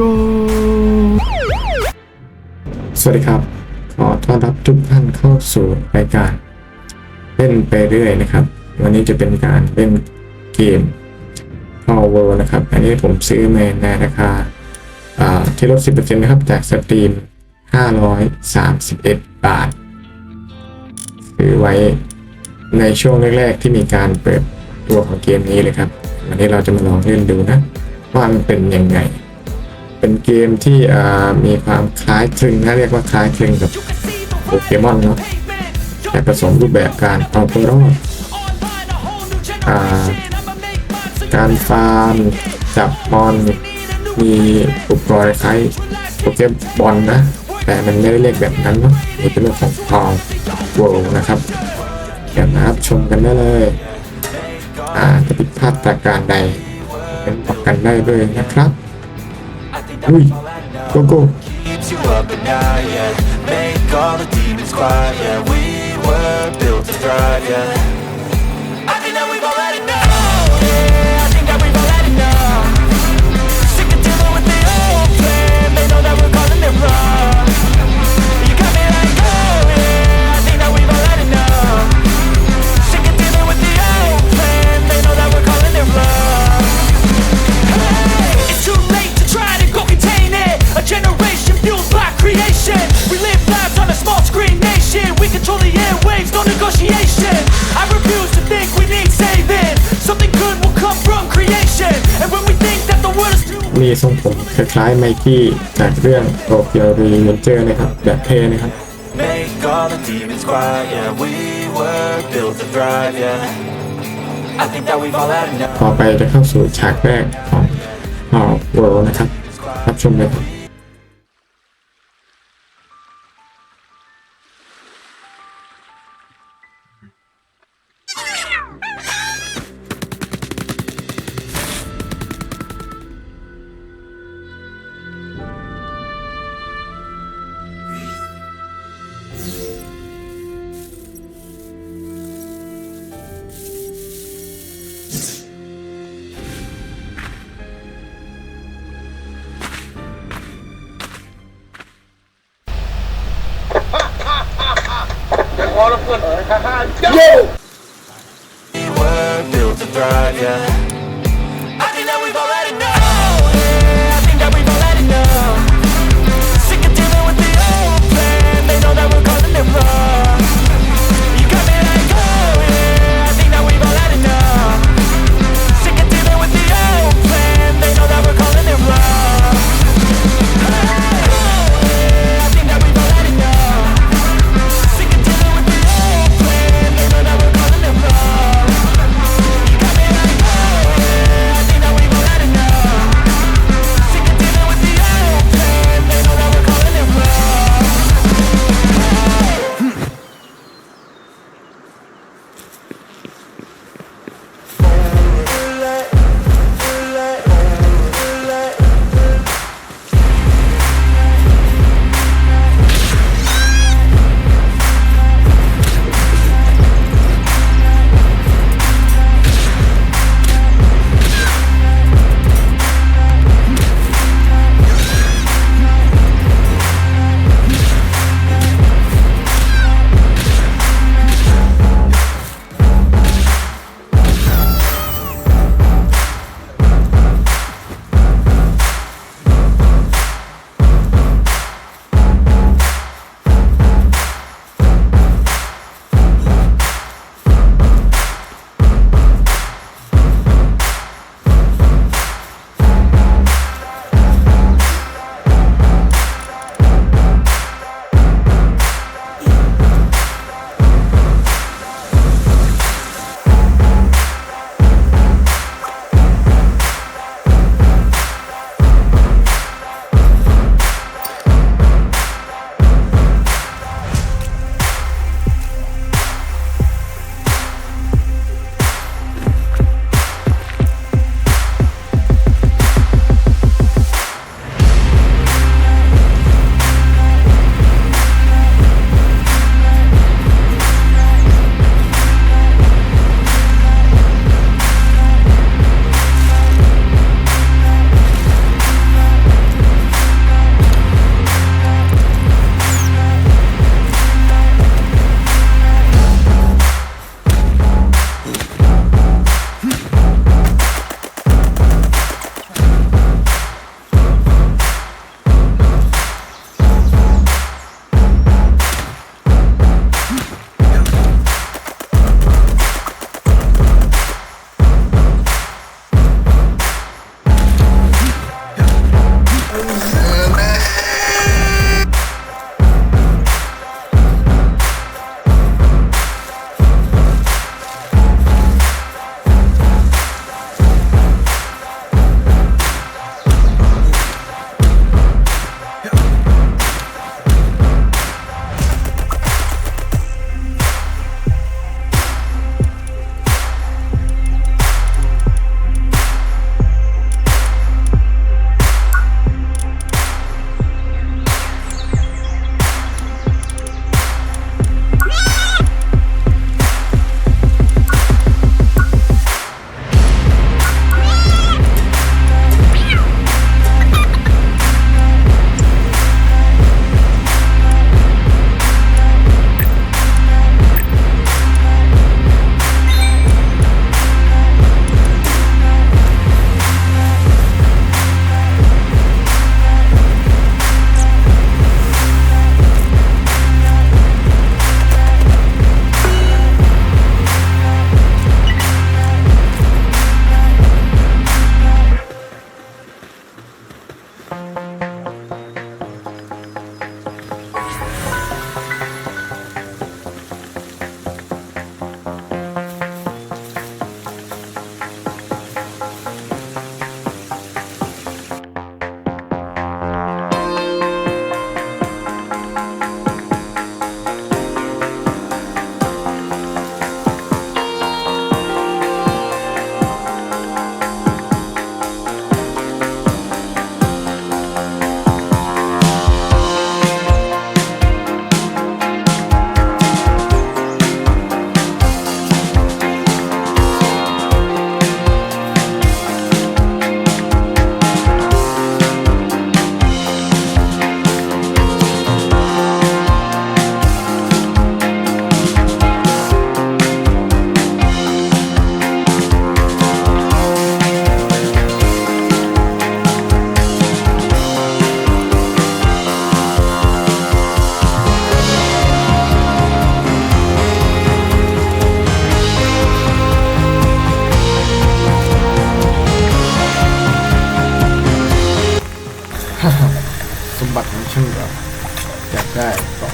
โร สวัสดีครับ ขอต้อนรับทุกท่านเข้าสู่รายการ เล่นไปเรื่อยนะครับ วันนี้จะเป็นการเล่นเกม Power World นะครับ อันนี้ผมซื้อมาในราคาอ่าที่ลด 10%นะครับจากสตรีม 531 บาท ซื้อไว้ในช่วงแรก ๆ ที่มีการเปิดตัวของเกมนี้เลยครับ วันนี้เราจะมาลองเล่นดูนะ ว่ามันเป็นยังไง เป็นเกมที่มีความคล้ายคลึงนะเรียกว่าคล้ายคลึงกับโปเกมอนเนาะแต่ผสมรูปแบบการเอาตัวรอดอ่าการฟาร์มจับมอนมีอุปกรณ์คล้ายโปเกบอลนะ แต่มันไม่ได้เรียกแบบนั้นเนาะนี่เป็นเรื่องของพาวเวลนะครับเดี๋ยวนะครับชมกันได้เลยอ่าจะผิดพลาดประการใดเป็นบอกกันได้เลยนะครับ อุ้ยโกโก้ keeps you up at night, yeah Make all the demons quiet, yeah We were built to thrive, yeah ทรงผมคล้ายๆไมกี้จากเรื่องโตเกียวรีเวนเจอร์นะครับ แบบเท่นะครับ Make all the demons quiet, yeah. We were built to thrive, yeah. I think that we've all had enough. ต่อไปจะเข้าสู่ฉากแรกของ Power World นะครับรับชมเลยครับ We were built to thrive, yeah.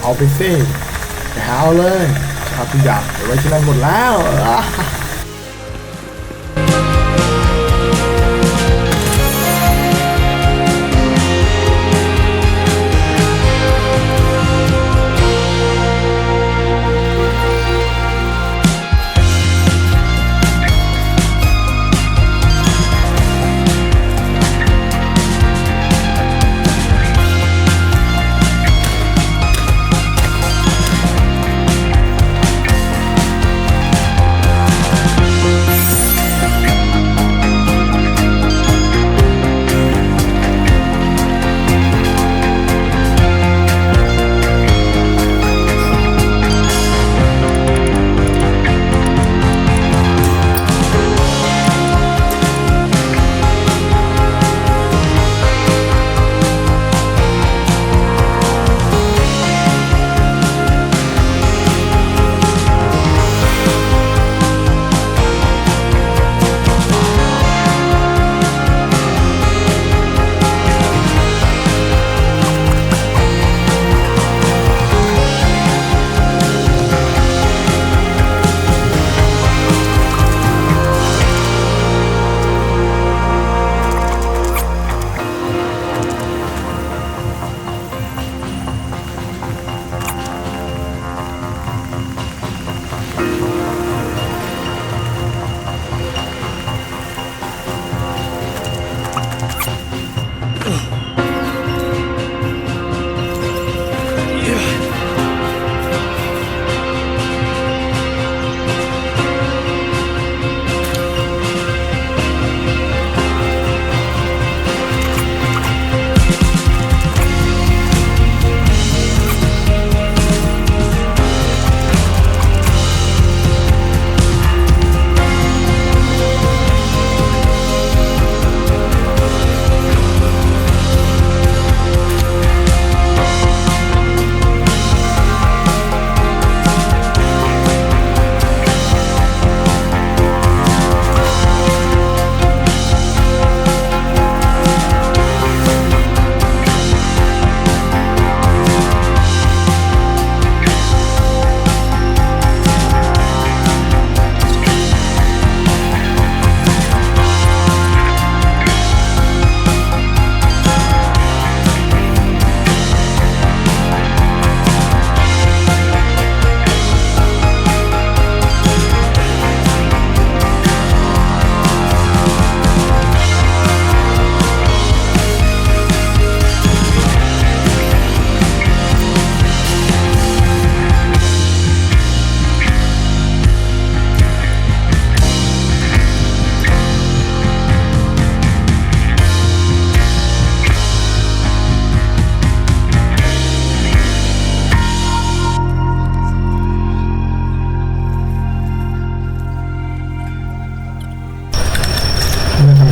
เอาไปสิไปหาเอาเลยจะเอาทุกอย่างไว้ที่นั่นหมดแล้ว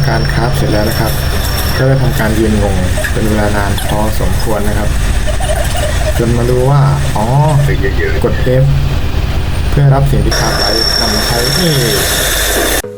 การคราฟเสร็จแล้วนะครับ ก็ได้ทำการยืนงงเป็นเวลานานพอสมควรนะครับ จนมาดูว่า อ๋อกดเทปเพื่อรับสิ่งที่คราฟไว้นำมาใช้นี่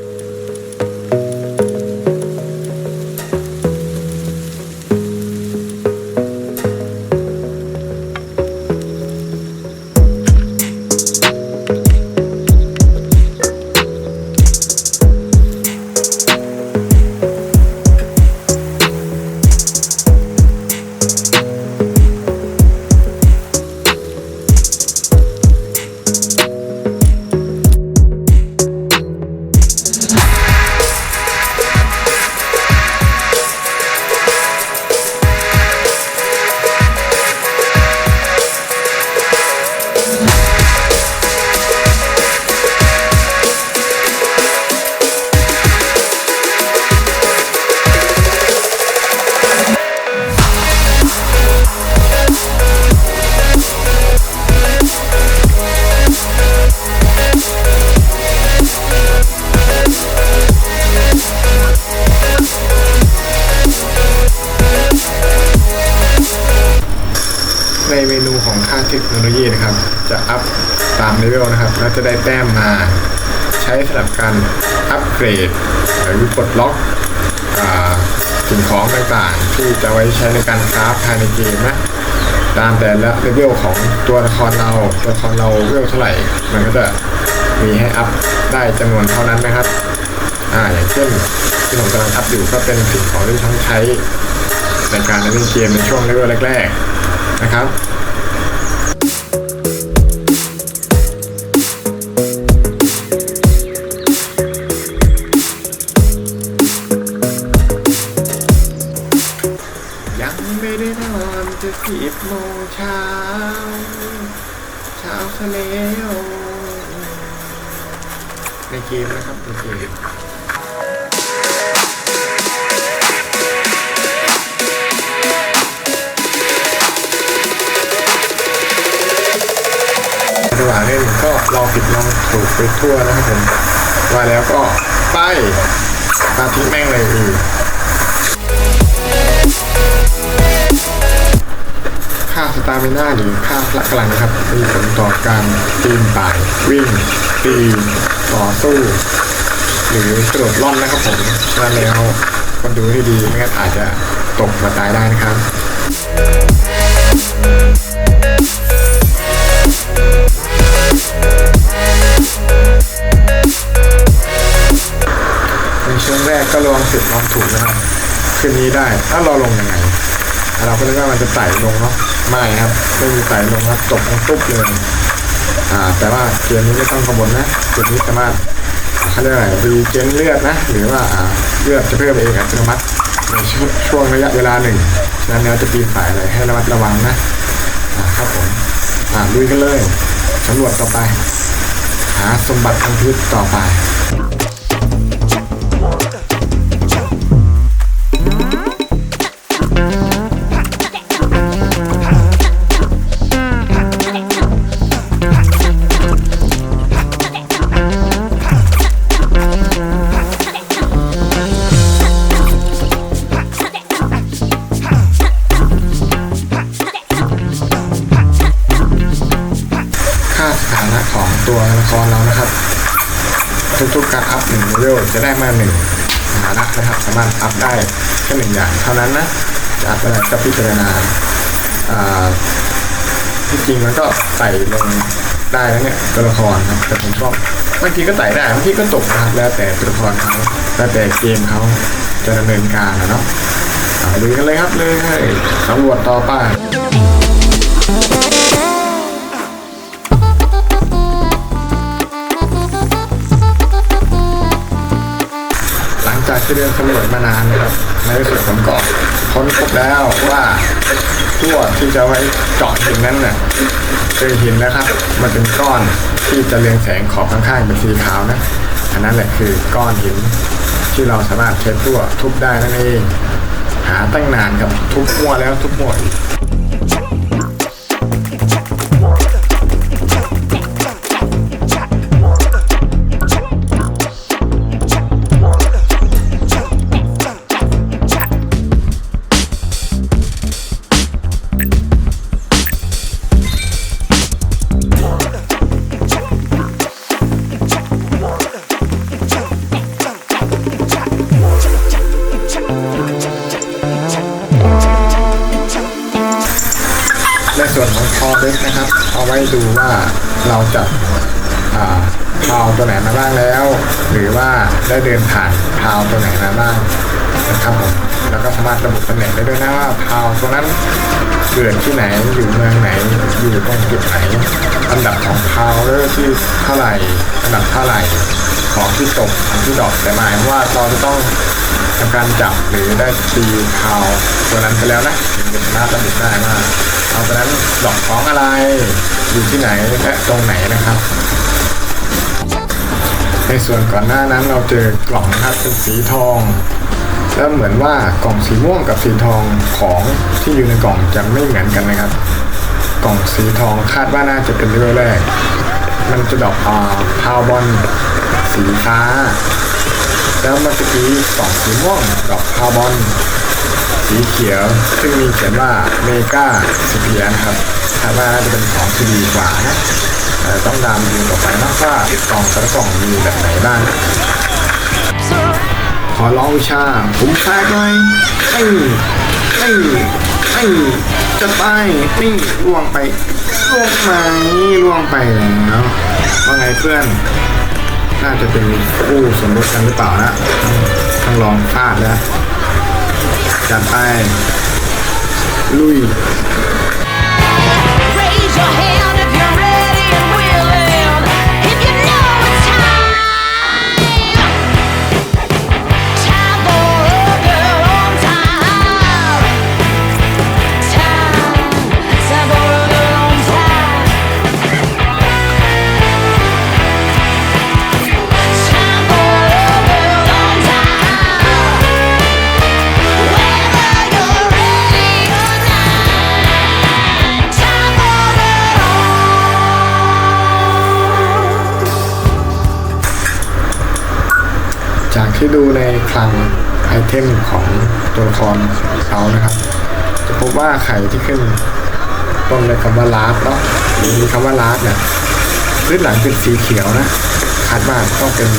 ปลดล็อกสิ่งของต่างๆ ที่จะไว้ใช้ในการคราฟภายในเกมนะตามแต่ละเลเวลของตัวละครเราตัวละครเราเลเวลเท่าไหร่ มันก็จะมีให้อัพได้จำนวนเท่านั้นนะครับอ่าอย่างเช่นที่ผมกำลังอัพอยู่ก็เป็นสิ่งของที่ทั้งใช้ในการเล่นเกมในช่วงเลเวลแรกๆนะครับ แล้วในเกมนะครับในเกมระหว่างเล่นก็ลองผิดลองถูกไปทั่วนะครับผมว่าแล้วก็ไปตาทิ้งแม่งเลยอือ ตามิน่าหรือค่าพละกลังนะครับ มีผลต่อการปีนป่าย วิ่ง ปีน ต่อสู้ หรือกระโดดล่อนนะครับผมนั่นแล้วคนดูให้ดีไม่งั้นอาจจะตกมาตายได้นะครับในช่วงแรกก็ลองผิดลองถูกนะครับคืนนี้ได้ถ้าเราลงยังไงเราก็นึกว่ามันจะไต่ลงเนาะ ไม่ครับไม่มีไต่ลงครับตกลงตุ๊บเลยอ่า แต่ว่าเกมนี้ไม่ต้องกังวลนะเกมนี้สามารถเขาเรียกอะไรรีเจนเลือดนะ หรือว่าอ่าเลือดจะเพิ่มเองอัตโนมัติในช่วงช่วงระยะเวลาหนึ่งฉะนั้นเราจะปีนป่ายอะไรให้ระมัดระวังนะอ่าครับผมอ่าลุยกันเลยสำรวจต่อไป หาสมบัติทางพืชต่อไป ไต่ลงได้แล้วเนี่ยตัวละครครับแต่ผมชอบบางทีก็ไต่ได้บางทีก็ตกนะครับแล้วแต่ตัวละครเขาแล้วแต่เกมเขาจะดำเนินการนะเนาะดูกันเลยครับเลยสำรวจต่อไป ที่เดินสำรวจมานานนะครับในที่สุดผมก็ค้นพบแล้วว่าทั่วที่จะไว้เจาะหินนั้นเนี่ยเจอหินนะครับ มันเป็นก้อนที่จะเรืองแสงขอบข้างๆเป็นสีขาวนะอันนั้นแหละคือก้อนหินที่เราสามารถใช้ตัวทุบได้นั่นเองหาตั้งนานกับทุบมั่วแล้วทุบหมดอีก ในส่วนของคอเด็กนะครับ เอาไว้ดูว่าเราจะอ่าพาวตัวไหนมาบ้างแล้ว หรือว่าได้เดินผ่านพาวตัวไหนมาบ้างนะครับผมแล้วก็สามารถระบุตำแหน่งได้ด้วยนะว่าพาวตัวนั้นเกิดที่ไหนอยู่เมืองไหนอยู่ตรงจุดไหนอันดับของพาวเลอร์ที่เท่าไหร่อันดับเท่าไหร่ของที่ตกของที่ดอกแต่หมายว่าเราจะต้องทำการจับหรือได้ตีพาวตัวนั้นไปแล้วนะถึงจะารถระบุได้ว่าเอาไปนั้นดอกของอะไรอยู่ที่ไหนและตรงไหนนะครับในส่วนก่อนหน้านั้นเราเจอกล่องนะครับเป็นสีทองแล้วเหมือนว่ากล่องสีม่วงกับสีทองของที่อยู่ในกล่องจะไม่เหมือนกันนะครับ กล่องสีทองคาดว่าน่าจะเป็นเลเวลแรก มันจะดอกอ่าพาวบอลสีฟ้า แล้วเมื่อกี้กล่องสีม่วงดอกพาวบอล สีเขียว ซึ่งมีเขียนว่าเมกาสเปียนะครับคาดว่าจะเป็นของที่ดีกว่านะต้องตามดูต่อไปนะว่ากล่องแต่ละกล่องมีแบบไหนบ้างขอลองวิชา ผมแฟกหน่อยเอ้ยเอ้ไม่จะไปนี่ล่วงไปล่วงไหมล่วงไปแล้วว่าไงเพื่อน น่าจะเป็นคู่สมรสกันหรือเปล่านะ ต้องลองพลาดแล้ว จัดไลังไอเทมของตัวละครเขานะครับ จะพบว่าไข่ที่ขึ้นต้นในคำว่าลาฟเนาะหรือมีคำว่าลาฟเนี่ยพื้นหลังเป็นสีเขียวนะคาดว่าต้องเป็น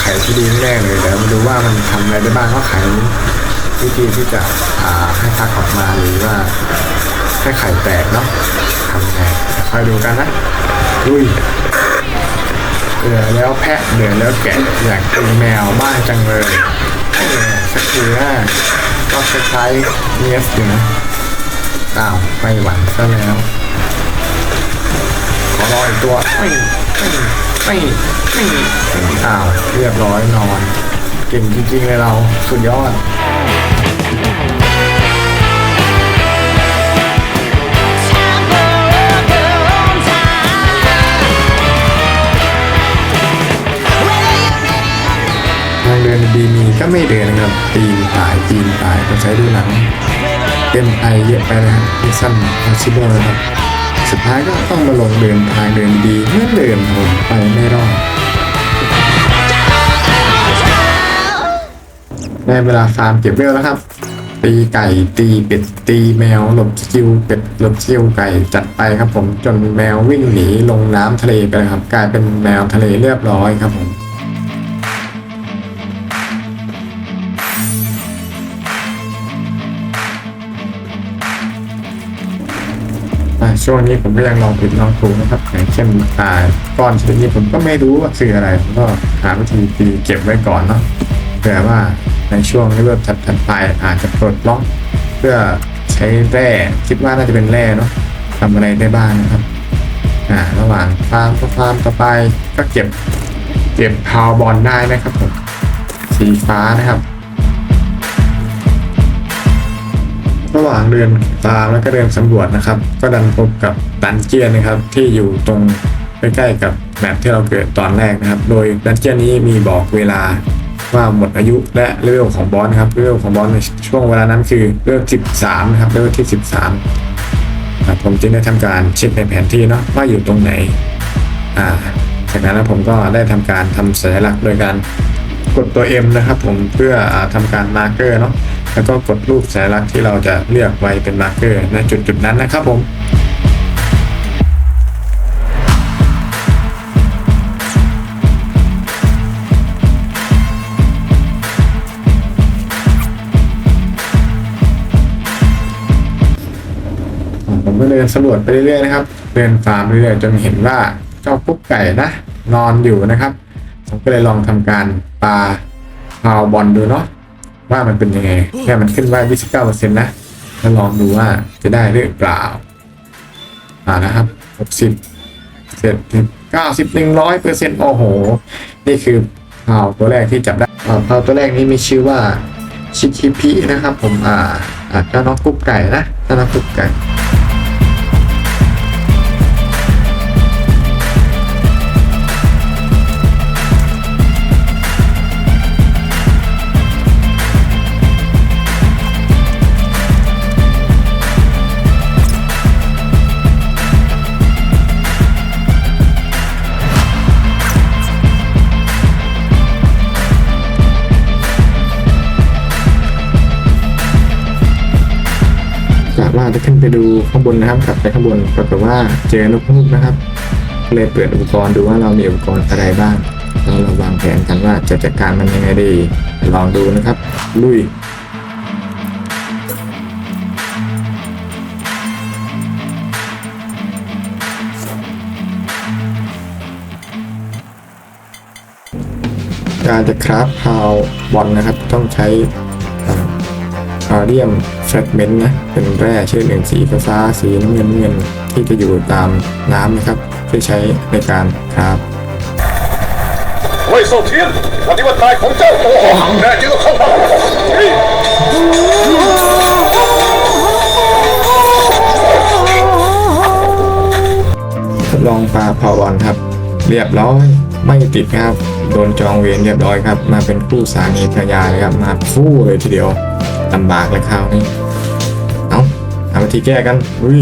ไข่ที่ดีแน่เลยเดี๋ยวมาดูว่ามันทำอะไรได้บ้างว่าไข่วิธีที่จะให้ฟักออกมาหรือว่าให้ไข่แตกเนาะทำไงคอยดูกันนะลุย เหลือแล้วแพะเหลือแล้วแกะอยากเป็นแมวบ้างจังเลยสักทีนะก็คล้ายๆเนียสอยู่นะอ้าวไม่หวังซะแล้ว ขอรออีกตัวไม่ไม่ไม่ไม่อ้าวเรียบร้อยนอนเก่งจริงๆเลยเราสุดยอด ดินดีมีก็ไม่เดินนะครับปีนป่ายปีนป่ายต้องใช้ดูหนังเต็มไอเยอะไปนะครับสั้นพอชิบลนะครับ สุดท้ายก็ต้องมาลงเดินทางเดินดีเมื่อนเดิมครับผมไปไม่รอดได้เวลาฟาร์มเก็บเวลแล้วครับ ตีไก่ตีเป็ดตีแมวหลบสกิลเป็ดหลบสกิลไก่จัดไปครับผมจนแมววิ่งหนีลงน้ำทะเลไปเลยครับ กลายเป็นแมวทะเลเรียบร้อยครับผม ช่วงนี้ผมก็ยังลองผิดลองถูกนะครับอย่างเช่นอ่าก้อนชนิดนี้ผมก็ไม่รู้ว่าคืออะไรผมก็หาวิธีตีเก็บไว้ก่อนเนาะเผื่อว่าในช่วงที่เริ่มถัดๆไปอาจจะปลดล็อกเพื่อใช้แร่คิดว่าน่าจะเป็นแร่เนาะทำอะไรได้บ้างนะครับอ่าระหว่างฟาร์มก็ฟาร์มต่อไปก็เก็บเก็บพาวบอลได้นะครับผมสีฟ้านะครับ ระหว่างเดินตามแล้วก็เดินสำรวจนะครับ ก็ดันพบกับดันเจียนนะครับ ที่อยู่ตรงใกล้ๆกับแมปที่เราเกิดตอนแรกนะครับ โดยดันเจียนนี้มีบอกเวลาว่าหมดอายุและเลเวลของบอสนะครับเลเวลของบอสในช่วงเวลานั้นคือเลเวล13นะครับเลเวลที่ 13ครับผมจึงได้ทำการเช็คในแผนที่เนาะว่าอยู่ตรงไหนอ่าจากนั้นผมก็ได้ทำการทำสัญลักษณ์โดยการกดตัว M นะครับ ผมเพื่ออาทำการมาร์เกอร์เนาะ แล้วก็กดรูปสัญลักษณ์ที่เราจะเลือกไว้เป็นมาร์กเกอร์ในจุดจุดๆนั้นนะครับผมผมก็เดินสำรวจไปเรื่อยๆนะครับ เดินฟาร์มเรื่อยๆจนเห็นว่าเจ้ากุ๊กไก่นะนอนอยู่นะครับ ผมก็เลยลองทำการปาพาวบอลดูเนาะ ว่ามันเป็นยังไงแค่มันขึ้นว่า 29%นะแล้วลองดูว่าจะได้หรือเปล่าอ่านะครับ 60เสร็จ90 100เปอร์เซ็นต์โอ้โห นี่คือข่าวตัวแรกที่จับได้ข่าวตัวแรกนี้มีชื่อว่าชิคิพินะครับผมอ่าอ่าเจ้าน้องกุ๊กไก่นะเจ้าน้องกุ๊กไก่ ว่าจะขึ้นไปดูข้างบนนะครับกลับไปข้างบนปรากฏว่าเจอนกฮูกนะครับ เลยเปิดอุปกรณ์ดูว่าเรามีอุปกรณ์อะไรบ้างแล้วเราวางแผนกันว่าจะจัดการมันยังไงดี ลองดูนะครับ ลุยการจะคราฟพาวบอลนะครับ ต้องใช้ อาเรียมแฟกเมนต์นะเป็นแร่ชนิดหนึ่งสีฟ้าๆสีน้ำเงินน้ำเงินที่จะอยู่ตามน้ำนะครับที่ใช้ในการคราฟเว่ยเซาเทียนปฏิบัติการของเจ้าโอหังแน่จริงก็เข้ามาเฮ้ยทดลองปลาพาวบอลครับ เรียบร้อยไม่ติดครับ โดนจองเวรเรียบร้อยครับ มาเป็นคู่สามีภรรยาเลยครับ มาฟู่เลยทีเดียว ลำบากเลยคราวนี้ เอาหาวิธีแก้กัน อุ้ย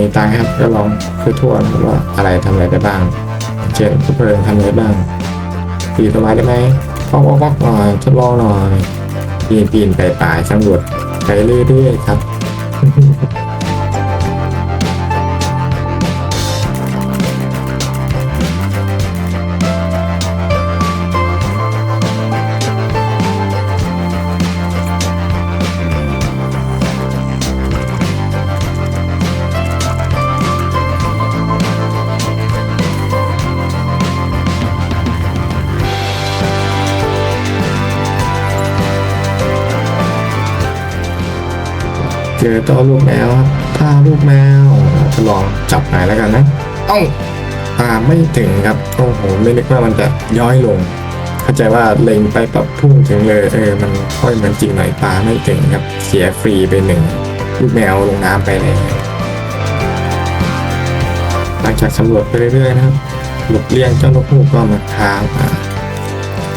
ระหว่างนี้ตายครับก็ลองคือทั่วนะครับว่าอะไรทำอะไรได้บ้าง เช่นทุกเพลิงทำอะไรบ้างปีนต้นไม้ได้ไหมพอกป๊อกป๊อกหน่อยทดลองหน่อยปีนปีนไปป่ายสำรวจไปเรื่อยๆครับ เจอตัวลูกแมวครับถ้าลูกแมวทดลองจับหน่อยแล้วกันนะเอ้าปาไม่ถึงครับโอ้โหไม่นึกว่ามันจะย้อยลง เข้าใจว่าเล็งไปปรับพุ่งถึงเลยเออมันค่อยเหมือนจริงหน่อยปาไม่ถึงครับเสียฟรีไปหนึ่งลูกแมวลงน้ำไปเลยหลังจากสำรวจไปเรื่อยๆนะครับหลบเลี่ยงเจ้านกฮูกก็มาทางอ่า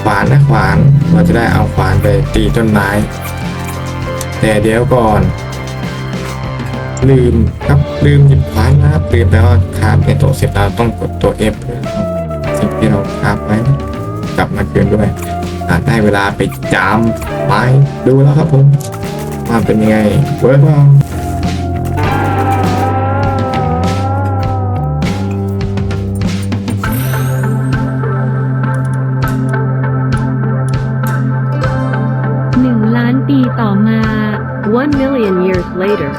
ขวานนะขวานเราจะได้เอาขวานไปตีต้นไม้แต่เดี๋ยวก่อน ลืมครับลืมหยิบขวานนะครับลืมแล้วว่าคาบในตัวเสร็จแล้วต้องกดตัว F เพื่อสิ่งที่เราคาบไว้กลับมาคืนด้วยอาจได้เวลาไปจามไม้ดูแล้วครับผมว่าเป็นยังไงเวิร์กเปล่าหนึ่งล้านปีต่อมา one million years later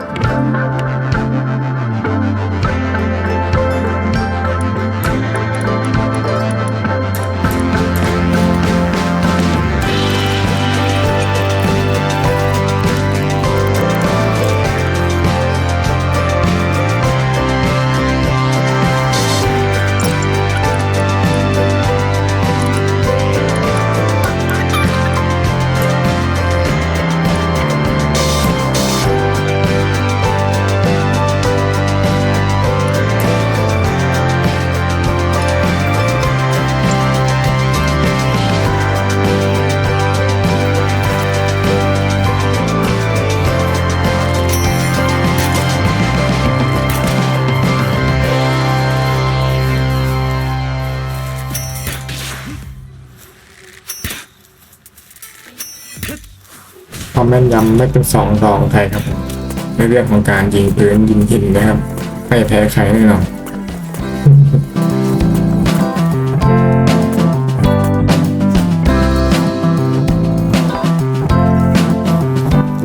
ความแม่นยำไม่เป็นสองรองใครครับ ในเรื่องของการยิงปืนยิงหินนะครับ ไม่แพ้ใครแน่นอน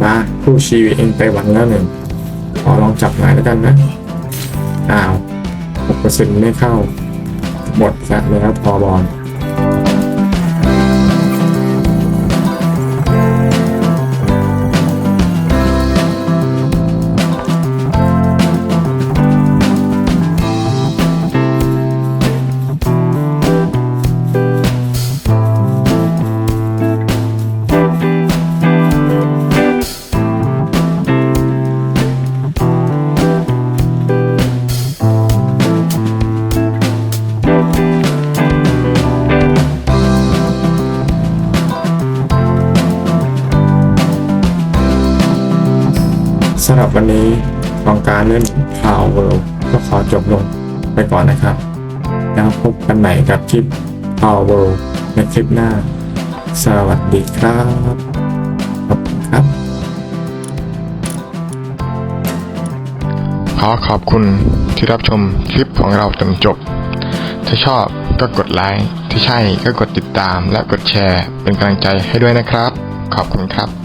มาผู้ชีวิตเองไปหวันแล้วหนึ่งขอลองจับหน่อยแล้วกันนะ อ้าวหกเปอร์เซ็นต์ไม่เข้า หมดซะแล้วพอบอล หรับวันนี้ของการเล่นข่าวเวิลด์ก็ขอจบลงไปก่อนนะครับ แล้วพบกันใหม่กับคลิปข่าวเวิลด์ในคลิปหน้า สวัสดีครับขอบคุณครับ ขอขอบคุณที่รับชมคลิปของเราจนจบ ถ้าชอบก็กดไลค์ที่ใช่ก็กดติดตามและกดแชร์เป็นกำลังใจให้ด้วยนะครับ ขอบคุณครับ